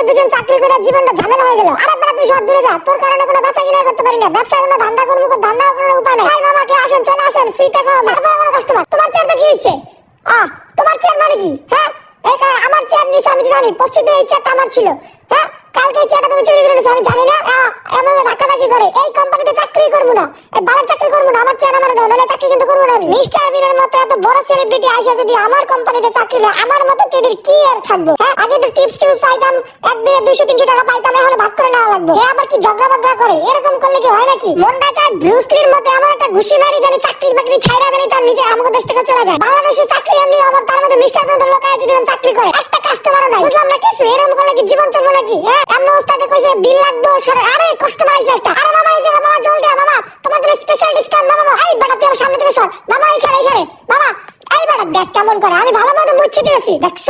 কোম্পানিতে দুজন চাকরি করে জীবনটা ঝামেলা হয়ে গেল। আরে বাবা তুই সব দূরে যা। তোর কারণে কোনো বেচা কিনা করতে পারি না। ব্যবসা কোনো ধান্দা করব, কোনো ধান্দা করার উপায় নাই। ভাই মামা কে আসেন, চলে আসেন ফ্রি তে খাওয়া তারপরে কোনো কাস্টমার তোমার চেয়ারটা কি হইছে? আ, তোমার চেয়ার মানে কি? হ্যাঁ? এই আমার চেয়ার নিছো, আমি জানি। পরশু দিন এই চেয়ারটা আমার ছিল। হ্যাঁ? কালকে চেয়ারটা তুমি চুরি করে নিছো আমি জানি না এমন ধাক্কাধাক্কি করে। এই কোম্পানিতে চাকরি করব না, এই বালের চাকরি করব না, আমার চেয়ার আমার দাও, নাহলে চাকরি কিন্তু করব না আমি। মিস্টার বিনের মতো এত বড় সেলিব্রিটি আইসা যদি আমার কোম্পানিতে চাকরি নেয়, আমার মতো টেডির কি আর থাকব হ্যাঁ? আগে একটু টিপস টিপস পাইতাম একদিনে দুইশো, তিনশো টাকা পাইতাম, এখন ভাগ করে নেওয়া লাগবে। হ্যাঁ আবার কি ঝগড়া বাগড়া করে? এরকম করলে কি হয় নাকি? মনটা চায় ব্রুসলির মতো আমার একটা ঘুষি মারি জানি চাকরি বাকরি ছাইরা জানি তার নিজে আমাকে দেশ থেকে চলে যায়। বাংলাদেশে চাকরি এমনি আবার তার মধ্যে মিস্টার বিনের লোক আছে যদি চাকরি করে, একটা কাস্টমারও নাই। বুঝলাম না কিছু? এরকম করলে কি জীবন চলবে নাকি? হ্যাঁ? এমন অবস্থাতে কইছে, বিল লাগবে, সরে আরে কাস্টমার আইছে একটা। আরে মামা এই জায়গা মামা জলদি আয় মামা তোমার জন্য স্পেশাল ডিসকাউন্ট মামা এই বেটা, তুই সামনে থেকে সর। মামা এখানে এখানে মামা এই বেটা, দেখ কেমন করে। আমি ভালো মতো মুছে দিয়েছি। দেখছ?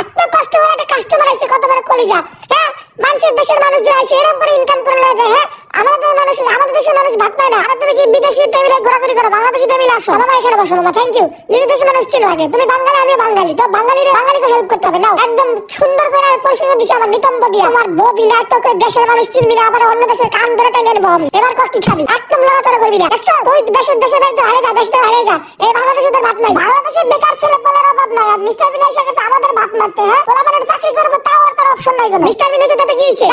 এত কষ্ট করে একটা কাস্টমার আইছে, কত বড় কলিজা। হ্যাঁ? মানুষের, দেশের মানুষ যে আসে, এরকম করে ইনকাম করে লয়ে যায় হ্যাঁ? আমাদের মানুষ আমাদের দেশের মানুষ ভাত পায় না। আর তুমি কি বিদেশি টেবিলে ঘোরাঘুরি করো? বাংলাদেশি টেবিলে আসো। মামা এখানে বসো? মামা থ্যাংক ইউ নিজের দেশের মানুষ ছিল আগে। তুমি বাঙালি আমি বাঙালি। তো বাঙালির বাঙালিকে হেল্প করতে হবে। নাও। একদম সুন্দর করে আমি পরিষেবা দিছি আমার নিতম্ব দিয়ে। আমার বউ বিনা তোকে দেশের মানুষ চিনবি না। আবার অন্য দেশের কান ধরে টেনে নেব আমি। এবার কি খাবি? একদম লড়াচড়া করবি না। দেখছ? ওই দেশের দেশের বাড়িতে হারে যা দেশে হারে যা। এই বাংলাদেশে তোর ভাত নাই। বাংলাদেশে বেকার ছেলে পেলের অভাব নাই। আর মিস্টার বিনয় গেছে আমাদের ভাত মারতে হ্যাঁ? ওরা মানে চাকরি করব, তাও আর তার অপশন নাই কোনো। মিস্টার বিনয় তো তাতে কি হয়েছে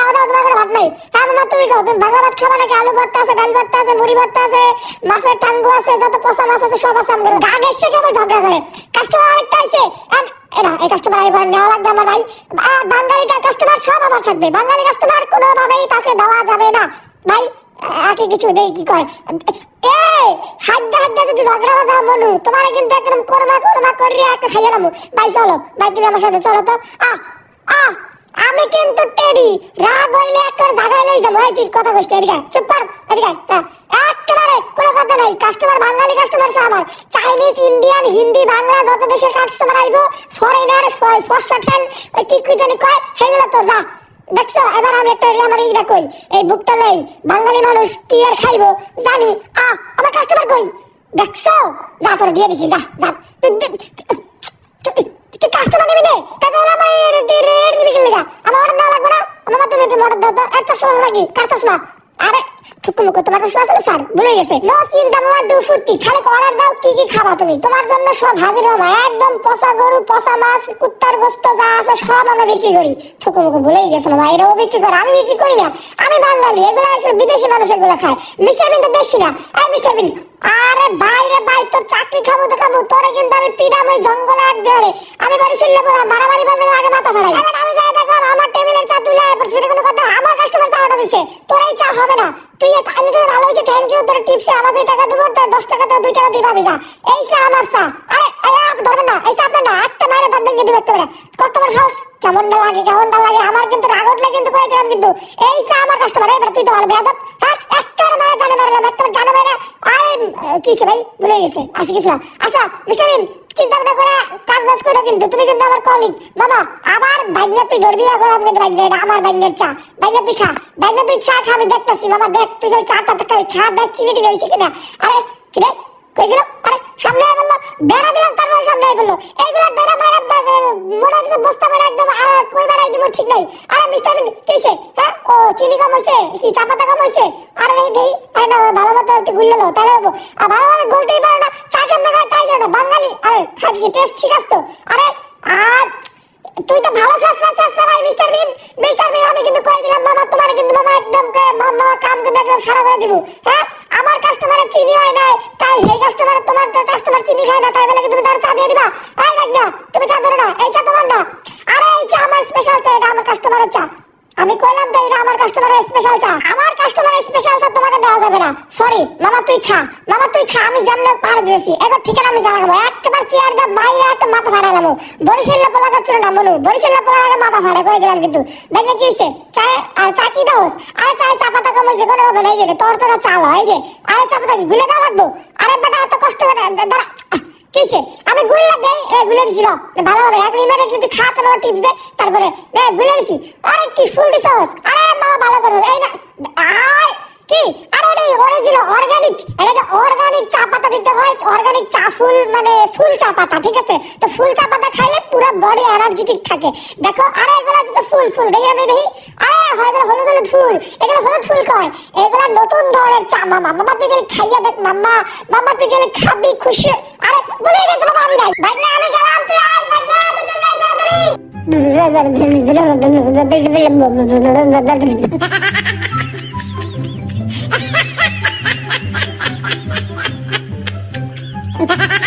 নাই। মামা তুমি খাও তুমি বাংলা ভাত খাবা নাকি? আলু ভর্তা আছে, ডাল ভর্তা আছে, মুড়ি ভর্তা আছে, মাছের টাঙ্গু আছে, যত পচা মাছ আছে সব আছে আমাদের। গা গেছে কেমন? ঝগড়া করে। কাস্টমার আরেকটা and এরা এই কাস্টমার এবার নেওয়া লাগবে আমার ভাই। আর বাঙালি কাস্টমার সব আমার থাকবে। বাঙালি কাস্টমার কোনোভাবেই তাকে দেওয়া যাবে না। ভাই, আগে কিছু দেই কি করে এ, হাড্ডা হাড্ডা যদি ঝগড়া বাজা মনু তোমার কিন্তু একদম করমা করমা করিয়া একটা খাইয়ে নামু ভাই, চলো। ভাই, তুমি আমার সাথে চলো তো। আ আ আমি কিন্তু টেডি। রাগ হইলে একটা জায়গায় নেই যাব। তুই কথা কইস এদিকে চুপ কর, এদিকে একেবারে কোনো কথা নাই। কাস্টমার বাঙালি কাস্টমার সে আমার। চাইনিজ ইন্ডিয়ান হিন্দি বাংলা যত দেশের কাস্টমার আইবো ফরেনার ফর্সা ঠ্যাং, ওই কি কি জানি কয় সেগুলো তোর, যা। দেখছ, এবার আমি একটা আমার এইটা কই। এই বুকটা নেই বাঙালি মানুষ কি আর খাইবো? জানি। আ, আমার কাস্টমার কই? দেখছ? যা তোর দিয়ে দিছি, যা যা। তুই- আরে বিক্রি করি। ঠুকু ভুলেই গেছে মামা বিক্রি করে, আমি বিক্রি করি না। আমি বাঙালি, এগুলো আসলে বিদেশি মানুষ এগুলো খায়। মিস্টার বিন তো দেশি না। এই মিস্টার আরে ভাই রে তোর চাকরি খাব তো খাব কিন্তু আমি পিডাম ওই জঙ্গলে এক দেওয়ারে আমি শুনলে পড়া মারামারি বাজে আগে মাথা ফাড়াই এবার আমি যাই দেখলাম আমার টেবিলের চা তুলে সেটা কোনো কথা আমার কাস্টমার চা অর্ডার দিছে তোর এই চা হবে না তুই আমি তো ভালো হয়েছে থ্যাংক ইউ তোর টিপসে আমার যে টাকা দেবো তোর দশ টাকা তো দুই টাকা দিয়ে পাবি এই চা আমার চা আরে ধরবেন না এই চা আপনার না একটা মায়ের তার ভেঙে দিবে একটা কত সাহস কেমন না লাগে কেমন না লাগে আমার কিন্তু রাগ উঠলে কিন্তু দিলাম কিন্তু এই চা আমার কাস্টমার এবার তুই তো ভালো বেয়াদব একটা মারে জানে মারলাম একটা জানে মারে আরে কিসে ভাই? ভুলে গেছে। আসি, কিছু আচ্ছা মিস্টার মিন চিন্তা ভাবনা করে কাজ বাজ করে কিন্তু, তুমি কিন্তু আমার কলিগ মামা আমার বাইকটা তুই ধরবি এখন আমি কিন্তু বাইক এটা আমার বাইকের চা। বাইকটা তুই খা। বাইকটা তুই চা খা, আমি দেখতেছি। মামা দেখ, তুই চাটা তো খা, দেখ চিনিটি রয়েছে কিনা। আরে, কি রে কই আরে কি চা আরে তাই তো ভালো সাসরা সাসরা ভাই আমি তোমার কিন্তু মামা একদম মামা কাম কিন্তু একদম সারা করে দিব হ্যাঁ? আমার কাস্টমারের চিনি হয় না তাই এই কাস্টমার তোমার কাস্টমার চিনি খায় না, তাই বলে তুমি তার চা দিয়ে দিবা? আই না, তুমি চা ধরো না, এই চা তোমার না। আরে, এই চা আমার স্পেশাল চা, এটা আমার কাস্টমারের চা। আমি কইলাম তো এটা আমার কাস্টমারের স্পেশাল চা। আমার কাস্টমারের স্পেশাল চা তোমাকে দেওয়া যাবে না। সরি মামা তুই খা। মামা তুই খা, আমি যেমন পার দিয়েছি। এবার ঠিকানা আমি জানাব। একবার চেয়ার দা বাইরে একটা মাথা ফাটালাম বরিশাল্লা পোলা কাচ্ছিল না, মনু? বরিশাল্লা পোলার আগে মাথা ফাটা করে দিলাম কিন্তু? দেখবে কি হয়েছে চায়, আর চা কি দাও আরে চায় চা পাতা কম হয়েছে কোনো হবে না, এই যে, তোর তোরা চাল এই যে। আরে চা পাতা কি? গুলে দেওয়া লাগবো? আরে বেটা, এত কষ্ট করে, দাঁড়া কিসে আমি গুল্লা দেই গুলে দিছিল ভালো হবে, এক মিনিট যদি খা তারপর টিপস দে, তারপরে গুলে দিছি আরে, কি ফুল দিছস আরে মা ভালো করে এই না আয় কি? আরে এটা অরিজিনাল অর্গানিক এটা অর্গানিক চা পাতা দিতে হয়? অর্গানিক চা ফুল মানে ফুল চা পাতা, ঠিক আছে? তো ফুল চা পাতা খাইলে পুরো বডি এনার্জেটিক থাকে। দেখো, আরে, এগুলা তো ফুল ফুল, দেখি, আমি দেখি। আরে, হয় এগুলো হলুদ হলুদ ফুল। এগুলো হলুদ ফুল কয়? এগুলা নতুন ধরনের চা, মামা মামা, তুই গেলে খাইয়া দেখ, মামা মামা, তুই গেলে খাবি, খুশি আরে বলে গেছে বাবা আমি নাই ভাই, না, আমি গেলাম, তুই আয়, ভাই, না তুই চলে আয় তাড়াতাড়ি।